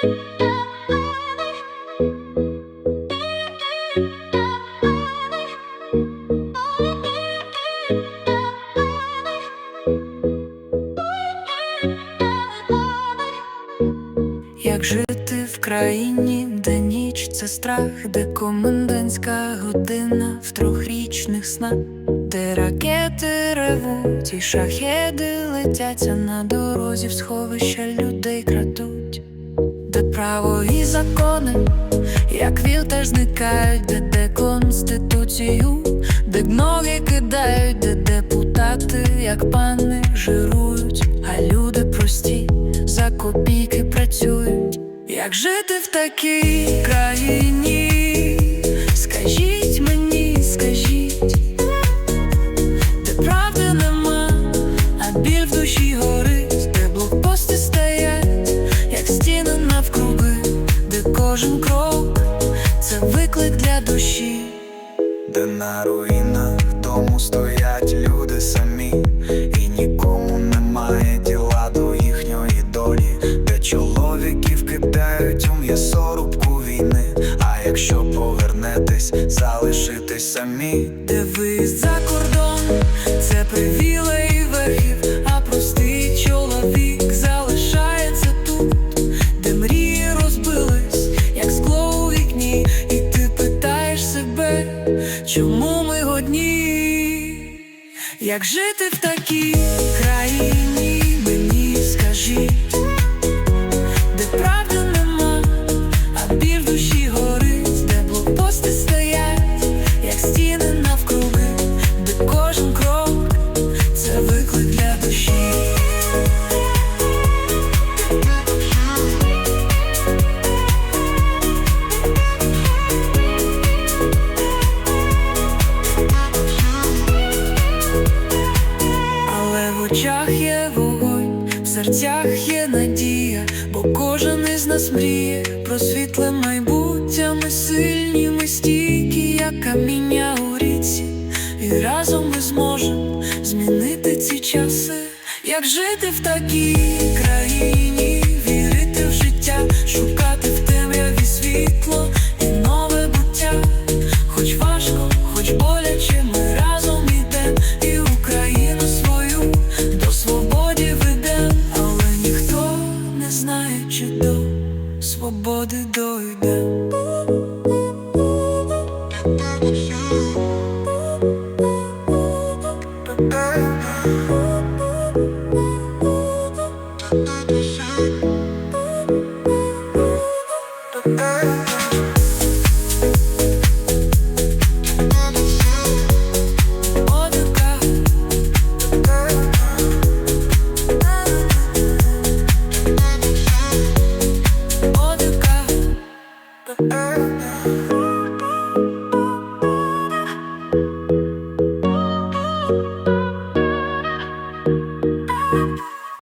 Як жити в країні, де ніч це страх, де комендантська година в трьохрічних снах, де ракети ревуть, і шахеди летяться на дорозі, в сховища людей крадуть, право і закони, як віл теж зникають, де, де конституцію, де ноги кидають, де депутати, як пани жирують, а люди прості за копійки працюють. Як жити в такій країні? Кожен крок це виклик для душі. Де на руїнах дому стоять люди самі, і нікому немає діла до їхньої долі, де чоловіків кидають у м'ясорубку війни. А якщо повернетесь, залишитесь самі. Де виїзд за кордон, це привілей Як жити в такій країні, мені скажіть, очах є вогонь, в серцях є надія, бо кожен із нас мріє про світле майбуття. Ми сильні, ми стійкі, як каміння у ріці, і разом ми зможемо змінити ці часи, як жити в такій країні,